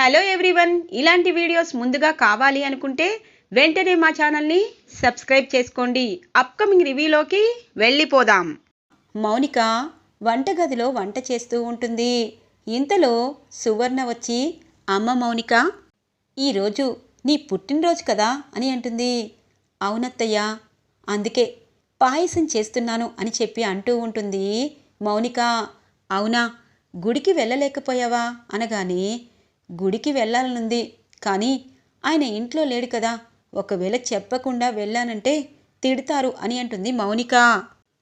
Hello everyone ఇలాంటి videos ముందుగా కావాలి అనుకుంటే వెంటనే మా ఛానల్ని సబ్స్క్రైబ్ చేసుకోండి. అప్కమింగ్ రివ్యూలోకి వెళ్ళిపోదాం. మౌనిక వంటగదిలో వంట చేస్తూ ఉంటుంది. ఇంతలో సువర్ణ వచ్చి అమ్మ మౌనిక ఈరోజు నీ పుట్టినరోజు కదా అని అంటుంది. అవునత్తయ్య అందుకే పాయసం చేస్తున్నాను అని చెప్పి అంటూ ఉంటుంది. మౌనిక అవునా? గుడికి వెళ్ళలేకపోయావా? అనగానే గుడికి వెళ్ళాలనుంది. కానీ ఆయన ఇంట్లో లేడు కదా. ఒకవేళ చెప్పకుండా వెళ్ళానంటే తిడతారు అని అంటుంది మౌనిక.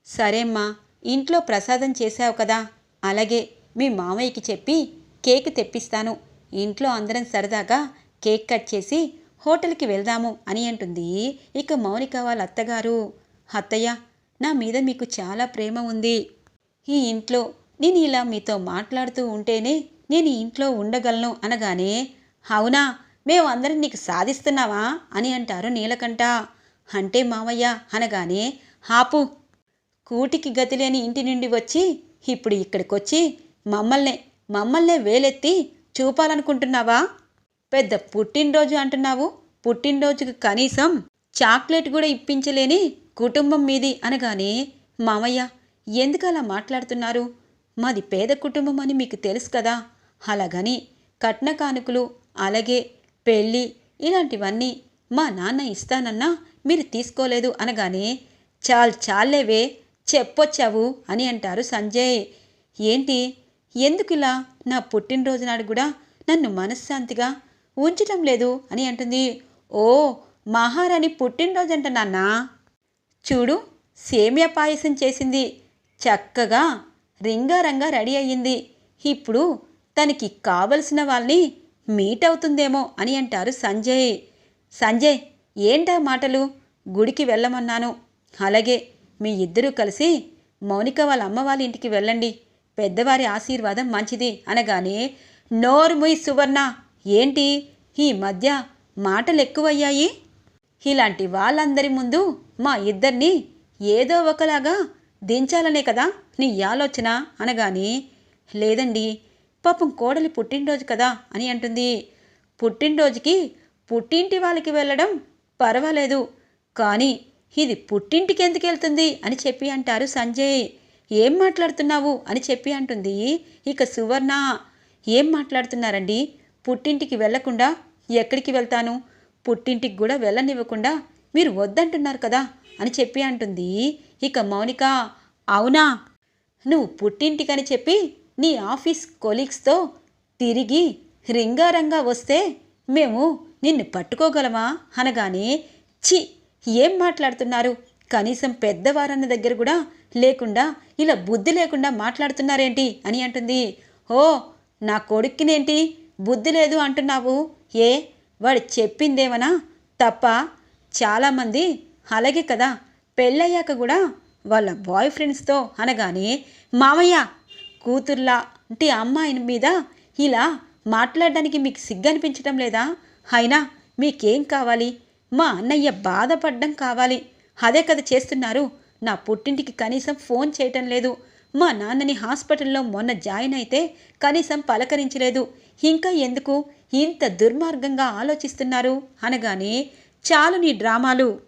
సరేమ్మా ఇంట్లో ప్రసాదం చేశావు కదా. అలాగే మీ మామయ్యకి చెప్పి కేక్ తెప్పిస్తాను. ఇంట్లో అందరం సరదాగా కేక్ కట్ చేసి హోటల్కి వెళ్దాము అని అంటుంది ఇక మౌనిక వాళ్ళ అత్తగారు. అత్తయ్య నా మీద మీకు చాలా ప్రేమ ఉంది. ఈ ఇంట్లో నేను ఇలా మీతో మాట్లాడుతూ ఉంటేనే నేను ఇంట్లో ఉండగలను అనగానే అవునా మేము అందరం నీకు సాధిస్తున్నావా? అని అంటారు నీలకంఠ. అంటే మామయ్య అనగానే హాపు కూటికి గతి లేని ఇంటి నుండి వచ్చి ఇప్పుడు ఇక్కడికొచ్చి మమ్మల్నే మమ్మల్నే వేలెత్తి చూపాలనుకుంటున్నావా? పెద్ద పుట్టినరోజు అంటున్నావు. పుట్టినరోజుకి కనీసం చాక్లెట్ కూడా ఇప్పించలేని కుటుంబం మీది అనగానే మామయ్య ఎందుకు అలా మాట్లాడుతున్నారు? మాది పేద కుటుంబం అని మీకు తెలుసు కదా. అలాగని కట్న కానుకలు అలాగే పెళ్ళి ఇలాంటివన్నీ మా నాన్న ఇస్తానన్నా మీరు తీసుకోలేదు అనగానే చాల్ చాలేవే చెప్పొచ్చావు అని అంటారు సంజయ్. ఏంటి? ఎందుకు ఇలా నా పుట్టినరోజు నాడు కూడా నన్ను మనశ్శాంతిగా ఉంచటం లేదు అని అంటుంది. ఓ మహారాణి పుట్టినరోజు అంట నాన్న? చూడు సేమియా పాయసం చేసింది. చక్కగా రింగారంగా రెడీ అయ్యింది. ఇప్పుడు తనకి కావలసిన వాళ్ళని మీట్ అవుతుందేమో అని అంటారు సంజయ్. సంజయ్ ఏంటా మాటలు? గుడికి వెళ్ళమన్నాను. అలాగే మీ ఇద్దరూ కలిసి మౌనిక వాళ్ళ అమ్మ వాళ్ళ ఇంటికి వెళ్ళండి. పెద్దవారి ఆశీర్వాదం మంచిది అనగానే నోరుముయ్ సువర్ణ ఏంటి? ఈ మధ్య మాటలు ఎక్కువయ్యాయి ఇలాంటి వాళ్ళందరి ముందు మా ఇద్దరిని ఏదో ఒకలాగా దించాలనే కదా నీ ఆలోచన? అనగానే లేదండి పాపం కోడలి పుట్టినరోజు కదా అని అంటుంది. పుట్టినరోజుకి పుట్టింటి వాళ్ళకి వెళ్ళడం పర్వాలేదు. కానీ ఇది పుట్టింటికి ఎందుకు వెళ్తుంది అని చెప్పి అంటారు సంజయ్. ఏం మాట్లాడుతున్నావు అని చెప్పి అంటుంది ఇక సువర్ణ. ఏం మాట్లాడుతున్నారండి? పుట్టింటికి వెళ్ళకుండా ఎక్కడికి వెళ్తాను? పుట్టింటికి కూడా వెళ్ళనివ్వకుండా మీరు వద్దంటున్నారు కదా అని చెప్పి అంటుంది ఇక మౌనిక. అవునా? నువ్వు పుట్టింటికని చెప్పి నీ ఆఫీస్ కొలీగ్స్తో తిరిగి రింగారంగా వస్తే మేము నిన్ను పట్టుకోగలమా? అనగానే చి ఏం మాట్లాడుతున్నారు? కనీసం పెద్దవారన్న దగ్గర కూడా లేకుండా ఇలా బుద్ధి లేకుండా మాట్లాడుతున్నారేంటి? అని అంటుంది. ఓ నా కొడుక్కినేంటి? బుద్ధి లేదు అంటున్నావు? ఏ వాడు చెప్పిందేమనా? తప్ప చాలామంది అలాగే కదా పెళ్ళయ్యాక కూడా వాళ్ళ బాయ్ ఫ్రెండ్స్తో అనగానే మామయ్య కూతుర్లా అంటే అమ్మాయిని మీద ఇలా మాట్లాడడానికి మీకు సిగ్గనిపించటం లేదా? అయినా మీకేం కావాలి? మా అన్నయ్య బాధపడడం కావాలి. అదే కదా చేస్తున్నారు. నా పుట్టింటికి కనీసం ఫోన్ చేయటం లేదు. మా నాన్నని హాస్పిటల్లో మొన్న జాయిన్ అయితే కనీసం పలకరించలేదు. ఇంకా ఎందుకు? ఇంత దుర్మార్గంగా ఆలోచిస్తున్నారు అనగానే చాలు నీ డ్రామాలు.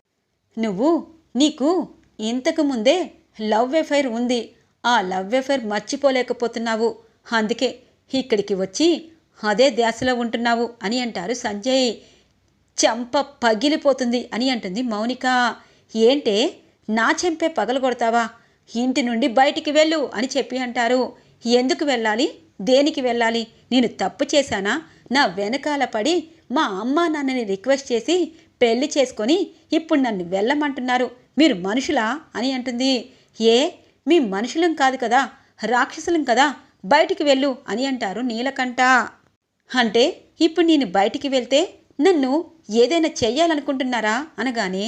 నువ్వు నీకు ఇంతకు ముందే లవ్ ఎఫైర్ ఉంది. ఆ లవ్ అఫేర్ మర్చిపోలేకపోతున్నావు. అందుకే ఇక్కడికి వచ్చి అదే ధ్యాసలో ఉంటున్నావు అని అంటారు సంజయ్. చెంప పగిలిపోతుంది అని అంటుంది మౌనిక. ఏంటే? నా చెంపే పగలగొడతావా? ఇంటి నుండి బయటికి వెళ్ళు అని చెప్పి అంటారు. ఎందుకు వెళ్ళాలి? దేనికి వెళ్ళాలి? నేను తప్పు చేశానా? నా వెనకాల పడి మా అమ్మా నాన్నని రిక్వెస్ట్ చేసి పెళ్ళి చేసుకొని ఇప్పుడు నన్ను వెళ్ళమంటున్నారు. మీరు మనుషులా? అని అంటుంది. ఏ? మీ మనుషులం కాదు కదా రాక్షసులం కదా బయటికి వెళ్ళు అని అంటారు నీలకంఠ. అంటే ఇప్పుడు నేను బయటికి వెళ్తే నన్ను ఏదైనా చెయ్యాలనుకుంటున్నారా? అనగానే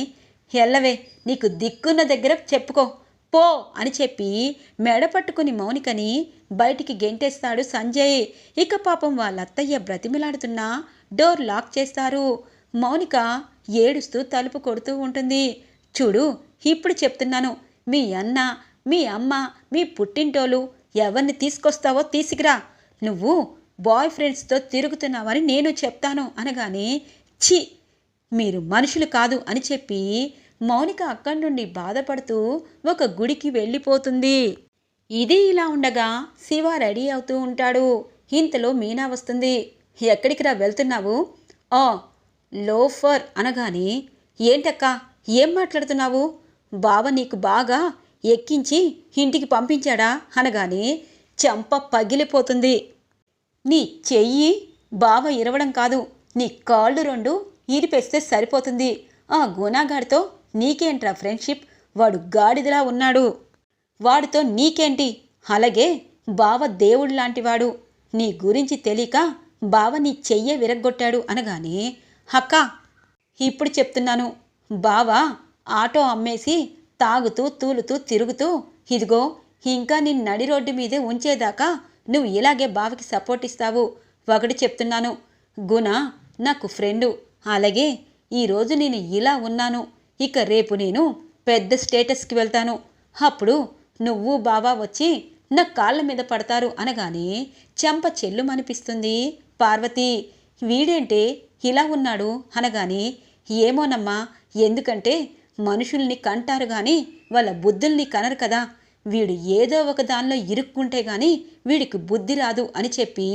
ఎల్లవే నీకు దిక్కున్న దగ్గర చెప్పుకో పో అని చెప్పి మెడ పట్టుకుని మౌనికని బయటికి గెంటేస్తాడు సంజయ్. ఇక పాపం వాళ్ళ అత్తయ్య బ్రతిమిలాడుతున్నా డోర్ లాక్ చేస్తారు. మౌనిక ఏడుస్తూ తలుపు కొడుతూ ఉంటుంది. చూడు ఇప్పుడు చెప్తున్నాను మీ అన్న మీ అమ్మ మీ పుట్టింటోలు ఎవరిని తీసుకొస్తావో తీసుకురా. నువ్వు బాయ్ ఫ్రెండ్స్తో తిరుగుతున్నావని నేను చెప్తాను అనగానే ఛీ! మీరు మనుషులు కాదు అని చెప్పి మౌనిక అక్కడి నుండి బాధపడుతూ ఒక గుడికి వెళ్ళిపోతుంది. ఇది ఇలా ఉండగా శివ రెడీ అవుతూ ఉంటాడు. ఇంతలో మీనా వస్తుంది. ఎక్కడికి రా వెళ్తున్నావు? ఆ లోఫర్ అనగానే ఏంటక్కా? ఏం మాట్లాడుతున్నావు? బావ నీకు బాగా ఎక్కించి ఇంటికి పంపించాడా? అనగానే చెంప పగిలిపోతుంది. నీ చెయ్యి బావ ఇరవడం కాదు నీ కాళ్ళు రెండు ఇరిపేస్తే సరిపోతుంది. ఆ గుణాగాడితో నీకేంట్రా ఫ్రెండ్షిప్? వాడు గాడిదలా ఉన్నాడు. వాడితో నీకేంటి? అలాగే బావ దేవుడు లాంటివాడు. నీ గురించి తెలియక బావ నీ చెయ్య విరగ్గొట్టాడు అనగానే అక్క ఇప్పుడు చెప్తున్నాను. బావ ఆటో అమ్మేసి తాగుతూ తూలుతూ తిరుగుతూ ఇదిగో ఇంకా నిన్ను నడి రోడ్డు మీదే ఉంచేదాకా నువ్వు ఇలాగే బావకి సపోర్ట్ ఇస్తావు. ఒకటి చెప్తున్నాను గుణ నాకు ఫ్రెండు. అలాగే ఈరోజు నేను ఇలా ఉన్నాను. ఇక రేపు నేను పెద్ద స్టేటస్కి వెళ్తాను. అప్పుడు నువ్వు బావా వచ్చి నా కాళ్ళ మీద పడతారు అనగానే చెంప చెల్లుమనిపిస్తుంది. పార్వతి వీడేంటే ఇలా ఉన్నాడు అనగానే ఏమోనమ్మా ఎందుకంటే మనుషుల్ని కంటారు కానీ వాళ్ళ బుద్ధుల్ని కనరు కదా. వీడు ఏదో ఒక దానిలో ఇరుక్కుంటే కానీ వీడికి బుద్ధి రాదు అని చెప్పి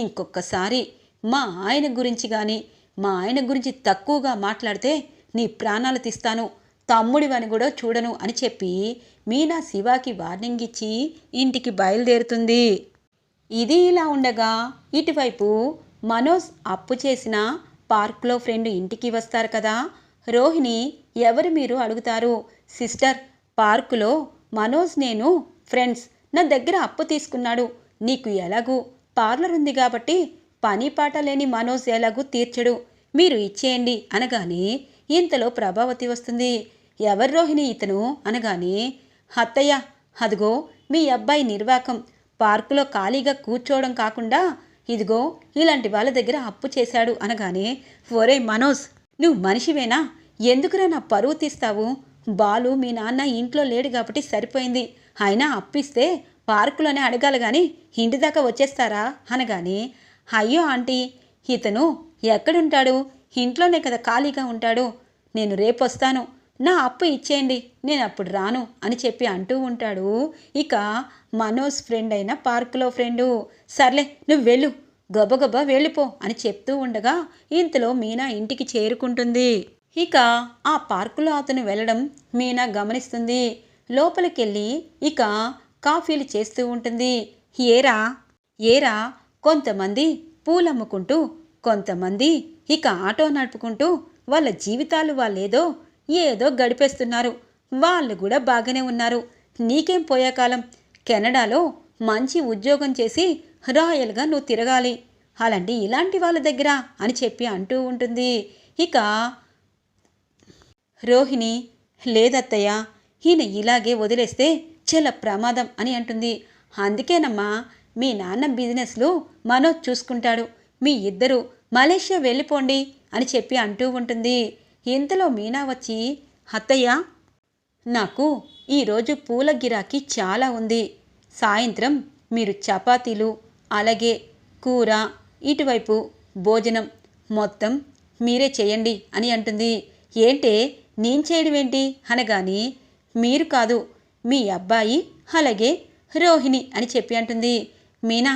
ఇంకొకసారి మా ఆయన గురించి కానీ మా ఆయన గురించి తక్కువగా మాట్లాడితే నీ ప్రాణాలు తీస్తాను తమ్ముడివని కూడా చూడను అని చెప్పి మీనా శివాకి వార్నింగ్ ఇచ్చి ఇంటికి బయలుదేరుతుంది. ఇది ఇలా ఉండగా ఇటువైపు మనోజ్ అప్పు చేసిన పార్క్లో ఫ్రెండ్ ఇంటికి వస్తారు కదా. రోహిణి ఎవరు మీరు? అడుగుతారు. సిస్టర్ పార్కులో మనోజ్ నేను ఫ్రెండ్స్ నా దగ్గర అప్పు తీసుకున్నాడు. నీకు ఎలాగూ పార్లర్ ఉంది కాబట్టి పని పాట లేని మనోజ్ ఎలాగూ తీర్చడు. మీరు ఇచ్చేయండి అనగానే ఇంతలో ప్రభావతి వస్తుంది. ఎవరు రోహిణి ఇతను? అనగానే అత్తయ్య అదిగో మీ అబ్బాయి నిర్వాకం. పార్కులో ఖాళీగా కూర్చోవడం కాకుండా ఇదిగో ఇలాంటి వాళ్ళ దగ్గర అప్పు చేశాడు అనగానే ఒరే మనోజ్ నువ్వు మనిషివేనా? ఎందుకురా నా పరువు తీస్తావు? బాలు మీ నాన్న ఇంట్లో లేడు కాబట్టి సరిపోయింది. అయినా అప్పిస్తే పార్కులోనే అడగాలి కానీ ఇంటి దాకా వచ్చేస్తారా? అనగాని అయ్యో ఆంటీ ఇతను ఎక్కడుంటాడు? ఇంట్లోనే కదా ఖాళీగా ఉంటాడు. నేను రేపొస్తాను. నా అప్పు ఇచ్చేయండి. నేను అప్పుడు రాను అని చెప్పి అంటూ ఉంటాడు. ఇక మనోజ్ ఫ్రెండ్ అయిన పార్కులో ఫ్రెండు. సర్లే నువ్వు వెళ్ళు. గబగబా వెళ్ళిపో అని చెప్తూ ఉండగా ఇంతలో మీనా ఇంటికి చేరుకుంటుంది. ఇక ఆ పార్కులో అతను వెళ్ళడం మీనా గమనిస్తుంది. లోపలికెళ్ళి ఇక కాఫీలు చేస్తూ ఉంటుంది. ఏరా? ఏరా? కొంతమంది పూలమ్ముకుంటూ కొంతమంది ఇక ఆటో నడుపుకుంటూ వాళ్ళ జీవితాలు వాళ్ళేదో ఏదో గడిపేస్తున్నారు. వాళ్ళు కూడా బాగానే ఉన్నారు. నీకేం పోయే కాలం కెనడాలో మంచి ఉద్యోగం చేసి రాయల్గా నువ్వు తిరగాలి. అలాంటి ఇలాంటి వాళ్ళ దగ్గర అని చెప్పి అంటూ ఉంటుంది. ఇక రోహిణి లేదత్తయ్య ఈయన ఇలాగే వదిలేస్తే చాలా ప్రమాదం అని అంటుంది. అందుకేనమ్మా మీ నాన్న బిజినెస్లు మనోజ్ చూసుకుంటాడు. మీ ఇద్దరు మలేషియా వెళ్ళిపోండి అని చెప్పి అంటూ ఉంటుంది. ఇంతలో మీనా వచ్చి అత్తయ్య నాకు ఈరోజు పూల గిరాకీ చాలా ఉంది. సాయంత్రం మీరు చపాతీలు అలాగే కూర ఇటువైపు భోజనం మొత్తం మీరే చేయండి అని అంటుంది. ఏంటే నేను చేయడం ఏంటి? అనగాని మీరు కాదు మీ అబ్బాయి అలాగే రోహిణి అని చెప్పి అంటుంది. మీనా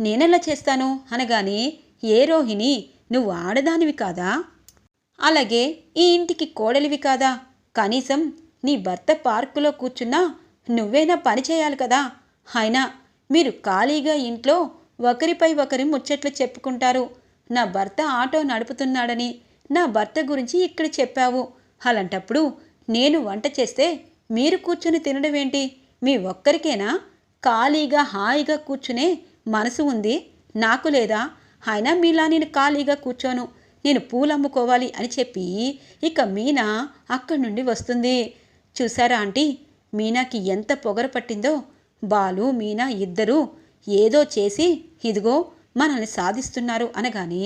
నేనెలా చేస్తాను? అనగాని ఏ రోహిణి నువ్వు ఆడదానివి కాదా? అలాగే ఈ ఇంటికి కోడలివి కాదా? కనీసం నీ భర్త పార్కులో కూర్చున్నా నువ్వేనా పని చేయాలి కదా? అయినా మీరు ఖాళీగా ఇంట్లో ఒకరిపై ఒకరి ముచ్చట్లు చెప్పుకుంటారు. నా భర్త ఆటో నడుపుతున్నాడని నా భర్త గురించి ఇక్కడ చెప్పావు. అలాంటప్పుడు నేను వంట చేస్తే మీరు కూర్చుని తినడం ఏంటి? మీ ఒక్కరికేనా? ఖాళీగా హాయిగా కూర్చునే మనసు ఉంది. నాకు లేదా? అయినా మీలా నేను ఖాళీగా కూర్చోను. నేను పూలు అమ్ముకోవాలి అని చెప్పి ఇక మీనా అక్కడి నుండి వస్తుంది. చూసారా ఆంటీ? మీనాకి ఎంత పొగర పట్టిందో బాలు మీనా ఇద్దరూ ఏదో చేసి ఇదిగో మనల్ని సాధిస్తున్నారు అనగానే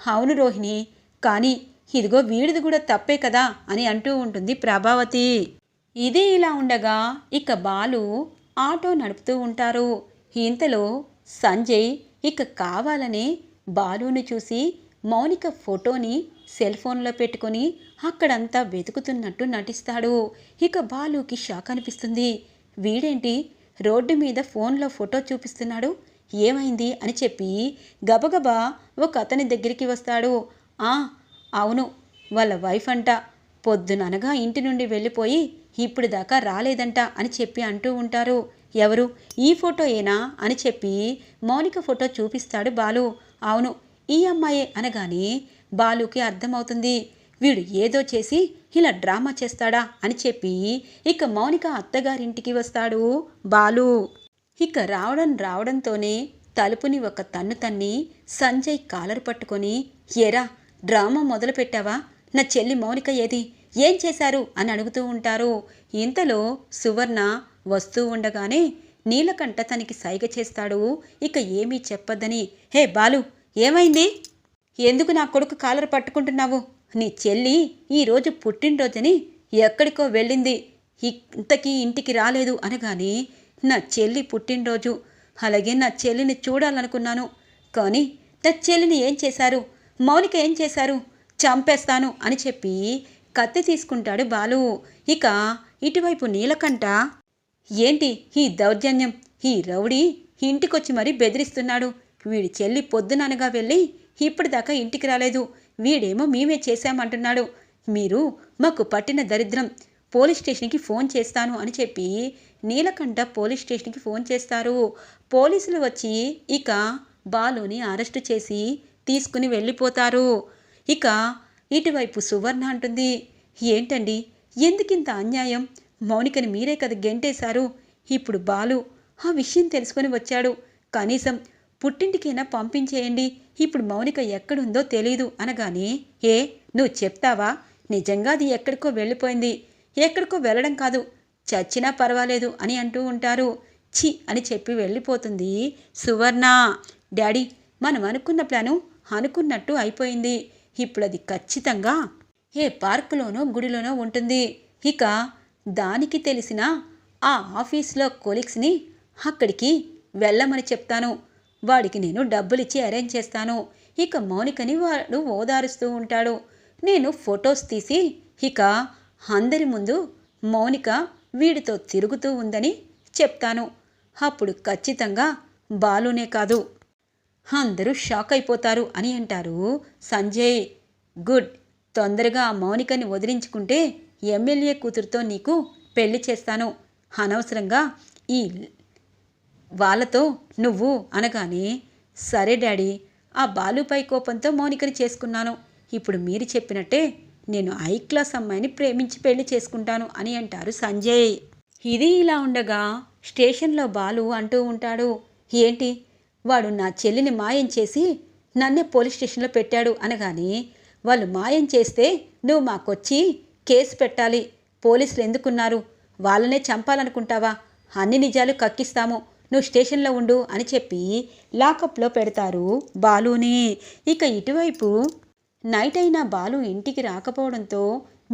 అవును రోహిణి కానీ ఇదిగో వీడిది కూడా తప్పే కదా అని అంటూ ఉంటుంది ప్రభావతి. ఇదే ఇలా ఉండగా ఇక బాలు ఆటో నడుపుతూ ఉంటారు. ఇంతలో సంజయ్ ఇక కావాలని బాలుని చూసి మౌనిక ఫోటోని సెల్ ఫోన్లో పెట్టుకొని అక్కడంతా వెతుకుతున్నట్టు నటిస్తాడు. ఇక బాలుకి షాక్ అనిపిస్తుంది. వీడేంటి? రోడ్డు మీద ఫోన్లో ఫోటో చూపిస్తున్నాడు. ఏమైంది అని చెప్పి గబగబా ఒక అతని దగ్గరికి వస్తాడు. ఆ అవును వాళ్ళ వైఫ్ అంట. పొద్దుననగా ఇంటి నుండి వెళ్ళిపోయి ఇప్పుడు దాకా రాలేదంట అని చెప్పి అంటూ ఉంటారు. ఎవరు? ఈ ఫోటో ఏనా అని చెప్పి మౌనిక ఫోటో చూపిస్తాడు బాలు. అవును ఈ అమ్మాయే అనగానే బాలుకి అర్థమవుతుంది. వీడు ఏదో చేసి ఇలా డ్రామా చేస్తాడా అని చెప్పి ఇక మౌనిక అత్తగారింటికి వస్తాడు. బాలు ఇక రావడం రావడంతోనే తలుపుని ఒక తన్ను తన్ని సంజయ్ కాలర్ పట్టుకొని ఎరా డ్రామా మొదలు పెట్టావా నా చెల్లి మౌనిక ఏది? ఏం చేశారు? అని అడుగుతూ ఉంటారు. ఇంతలో సువర్ణ వస్తూ ఉండగానే నీలకంఠ తనకి సైగ చేస్తాడు. ఇక ఏమీ చెప్పొద్దని హే బాలు ఏమైంది? ఎందుకు నా కొడుకు కాలర్ పట్టుకుంటున్నావు? నీ చెల్లి ఈరోజు పుట్టినరోజుని ఎక్కడికో వెళ్ళింది. ఇంతకీ ఇంటికి రాలేదు అనగానే నా చెల్లి పుట్టినరోజు. అలాగే నా చెల్లిని చూడాలనుకున్నాను. కానీ నా చెల్లిని ఏం చేశారు? మౌనిక ఏం చేశారు? చంపేస్తాను అని చెప్పి కత్తి తీసుకుంటాడు బాలు. ఇక ఇటువైపు నీలకంఠ. ఏంటి ఈ దౌర్జన్యం? ఈ రౌడీ ఇంటికొచ్చి మరీ బెదిరిస్తున్నాడు. వీడి చెల్లి పొద్దుననగా వెళ్ళి ఇప్పటిదాకా ఇంటికి రాలేదు. వీడేమో మేమే చేశామంటున్నాడు. మీరు మాకు పట్టిన దరిద్రం. పోలీస్ స్టేషన్కి ఫోన్ చేస్తాను అని చెప్పి నీలకంఠ పోలీస్ స్టేషన్కి ఫోన్ చేస్తారు. పోలీసులు వచ్చి ఇక బాలుని అరెస్టు చేసి తీసుకుని వెళ్ళిపోతారు. ఇక ఇటువైపు సువర్ణ అంటుంది. ఏంటండి? ఎందుకింత అన్యాయం? మౌనికని మీరే కదా గెంటేశారు. ఇప్పుడు బాలు ఆ విషయం తెలుసుకొని వచ్చాడు. కనీసం పుట్టింటికైనా పంపించేయండి. ఇప్పుడు మౌనిక ఎక్కడుందో తెలీదు అనగానే ఏ నువ్వు చెప్తావా? నిజంగా అది ఎక్కడికో వెళ్ళిపోయింది. ఎక్కడికో వెళ్ళడం కాదు. చచ్చినా పర్వాలేదు అని అంటూ ఉంటారు. చి అని చెప్పి వెళ్ళిపోతుంది సువర్ణ. డాడీ మనం అనుకున్న ప్లాను అనుకున్నట్టు అయిపోయింది. ఇప్పుడు అది ఖచ్చితంగా ఏ పార్కులోనో గుడిలోనో ఉంటుంది. ఇక దానికి తెలిసిన ఆ ఆఫీస్లో కొలీగ్స్ని అక్కడికి వెళ్ళమని చెప్తాను. వాడికి నేను డబ్బులిచ్చి అరేంజ్ చేస్తాను. ఇక మౌనికని వాడు ఓదారుస్తూ ఉంటాడు. నేను ఫొటోస్ తీసి ఇక అందరి ముందు మౌనిక వీడితో తిరుగుతూ ఉందని చెప్తాను. అప్పుడు ఖచ్చితంగా బాలునే కాదు. అందరూ షాక్ అయిపోతారు అని అంటారు సంజయ్. గుడ్. తొందరగా ఆ మౌనికని వదిలించుకుంటే ఎమ్మెల్యే కూతురుతో నీకు పెళ్ళి చేస్తాను. అనవసరంగా ఈ వాళ్ళతో నువ్వు అనగానే సరే డాడీ ఆ బాలుపై కోపంతో మౌనికని చేసుకున్నాను. ఇప్పుడు మీరు చెప్పినట్టే నేను ఐ క్లాస్ అమ్మాయిని ప్రేమించి పెళ్ళి చేసుకుంటాను అని అంటారు సంజయ్. ఇది ఇలా ఉండగా స్టేషన్లో బాలు అంటూ ఉంటాడు. ఏంటి? వాడు నా చెల్లిని మాయం చేసి నన్నే పోలీస్ స్టేషన్లో పెట్టాడు అనగానే వాళ్ళు మాయం చేస్తే నువ్వు మాకొచ్చి కేసు పెట్టాలి. పోలీసులు ఎందుకున్నారు? వాళ్ళనే చంపాలనుకుంటావా? అన్ని నిజాలు కక్కిస్తాము. నువ్వు స్టేషన్లో ఉండు అని చెప్పి లాకప్లో పెడతారు బాలుని. ఇక ఇటువైపు నైట్ అయినా బాలు ఇంటికి రాకపోవడంతో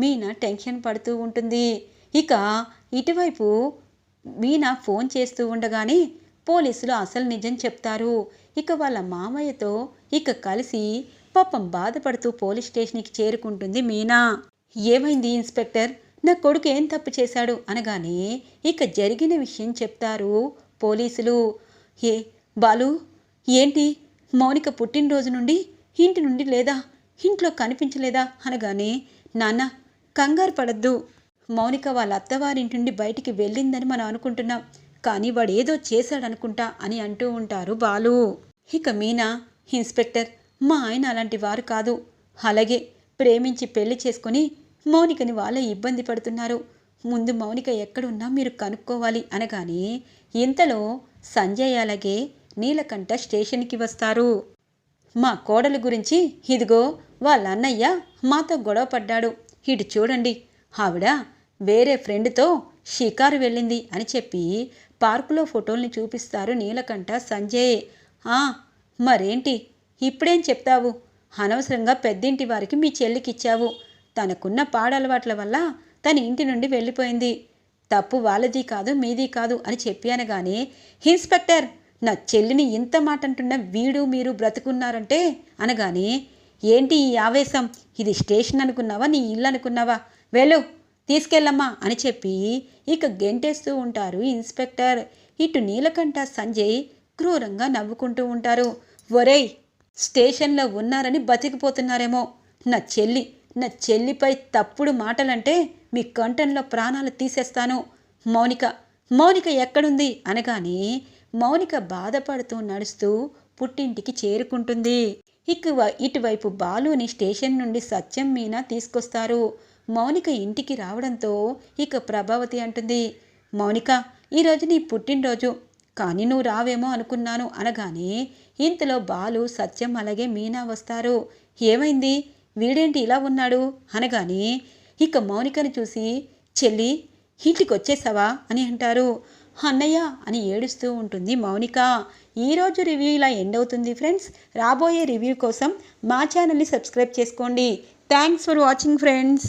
మీనా టెన్షన్ పడుతూ ఉంటుంది. ఇక ఇటువైపు మీనా ఫోన్ చేస్తూ ఉండగానే పోలీసులు అసలు నిజం చెప్తారు. ఇక వాళ్ళ మామయ్యతో ఇక కలిసి పాపం బాధపడుతూ పోలీస్ స్టేషన్కి చేరుకుంటుంది మీనా. ఏమైంది ఇన్స్పెక్టర్? నా కొడుకు ఏం తప్పు చేశాడు? అనగానే ఇక జరిగిన విషయం చెప్తారు పోలీసులు. ఏ బాలు ఏంటి? మౌనిక పుట్టినరోజు నుండి ఇంటి నుండి లేదా ఇంట్లో కనిపించలేదా అనగానే నాన్న కంగారు పడద్దు. మౌనిక వాళ్ళ అత్తవారింటి నుండి బయటికి వెళ్ళిందని మనం అనుకుంటున్నాం. కానీ వాడు ఏదో చేశాడనుకుంటా అని అంటూ ఉంటారు బాలు. ఇక మీనా ఇన్స్పెక్టర్ మా ఆయన అలాంటి వారు కాదు. అలాగే ప్రేమించి పెళ్ళి చేసుకొని మౌనికని వాళ్ళే ఇబ్బంది పడుతున్నారు. ముందు మౌనిక ఎక్కడున్నా మీరు కనుక్కోవాలి అనగానే ఇంతలో సంజయ్ అలాగే నీలకంఠ స్టేషన్కి వస్తారు. మా కోడలు గురించి ఇదిగో వాళ్ళ అన్నయ్య మాతో గొడవ పడ్డాడు. ఇటు చూడండి. ఆవిడ వేరే ఫ్రెండ్తో షికారు వెళ్ళింది అని చెప్పి పార్కులో ఫోటోల్ని చూపిస్తారు నీలకంఠ సంజయ్. ఆ మరేంటి? ఇప్పుడేం చెప్తావు? అనవసరంగా పెద్దింటి వారికి మీ చెల్లికిచ్చావు. తనకున్న పాడలవాట్ల వల్ల తన ఇంటి నుండి వెళ్ళిపోయింది. తప్పు వాళ్ళది కాదు మీది కాదు అని చెప్పాను కానీ ఇన్స్పెక్టర్ నా చెల్లిని ఇంత మాట అంటున్న వీడు మీరు బ్రతుకున్నారంటే? అనగానే ఏంటి ఈ ఆవేశం? ఇది స్టేషన్ అనుకున్నావా? నీ ఇల్లు అనుకున్నావా? వెళ్ళు తీసుకెళ్ళమ్మా అని చెప్పి ఇక గెంటేస్తూ ఉంటారు ఇన్స్పెక్టర్. ఇటు నీలకంఠ సంజయ్ క్రూరంగా నవ్వుకుంటూ ఉంటారు. ఒరేయ్ స్టేషన్లో ఉన్నారని బతికిపోతున్నారేమో. నా చెల్లి నా చెల్లిపై తప్పుడు మాటలంటే మీ కంఠంలో ప్రాణాలు తీసేస్తాను. మౌనిక మౌనిక ఎక్కడుంది? అనగానే మౌనిక బాధపడుతూ నడుస్తూ పుట్టింటికి చేరుకుంటుంది. ఇక ఇటువైపు బాలుని స్టేషన్ నుండి సత్యం మీనా తీసుకొస్తారు. మౌనిక ఇంటికి రావడంతో ఇక ప్రభావతి అంటుంది మౌనిక ఈరోజు నీ పుట్టినరోజు. కానీ నువ్వు రావేమో అనుకున్నాను. అనగానే ఇంతలో బాలు సత్యం అలాగే మీనా వస్తారు. ఏమైంది? వీడేంటి ఇలా ఉన్నాడు? అనగానే ఇక మౌనికను చూసి చెల్లి ఇంటికి వచ్చేసావా అని అంటారు. అన్నయ్య అని ఏడుస్తూ ఉంటుంది మౌనిక. ఈరోజు రివ్యూ ఇలా ఎండ్ అవుతుంది ఫ్రెండ్స్. రాబోయే రివ్యూ కోసం మా ఛానల్ని సబ్స్క్రైబ్ చేసుకోండి. Thanks for watching friends.